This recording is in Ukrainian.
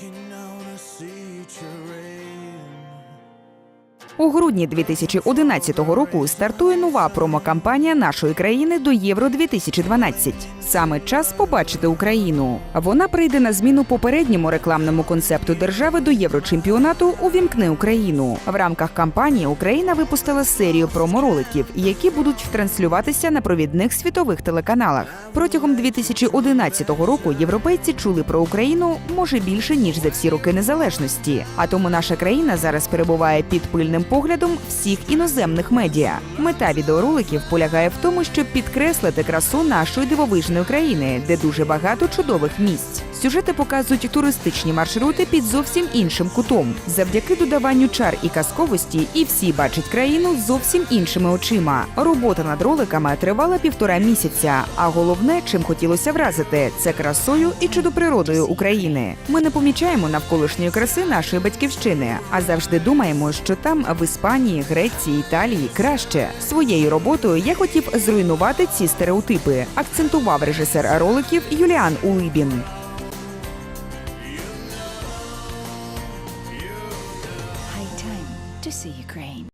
looking out, I see your У грудні 2011 року стартує нова промокампанія нашої країни до Євро 2012 Саме час побачити Україну. Вона прийде на зміну попередньому рекламному концепту держави до Єврочемпіонату Увімкни Україну. В рамках кампанії Україна випустила серію промороликів, які будуть транслюватися на провідних світових телеканалах. Протягом 2011 року європейці чули про Україну може більше ніж за всі роки незалежності. А тому наша країна зараз перебуває під пильним поглядом всіх іноземних медіа. Мета відеороликів полягає в тому, щоб підкреслити красу нашої дивовижної країни, де дуже багато чудових місць. Сюжети показують туристичні маршрути під зовсім іншим кутом. Завдяки додаванню чар і казковості, і всі бачать країну зовсім іншими очима. Робота над роликами тривала півтора місяця. А головне, чим хотілося вразити, це красою і чудоприродою України. Ми не помічаємо навколишньої краси нашої батьківщини, а завжди думаємо, що там в Іспанії, Греції, Італії краще. Своєю роботою я хотів зруйнувати ці стереотипи, акцентував режисер роликів Юліан Улибін. To see Ukraine.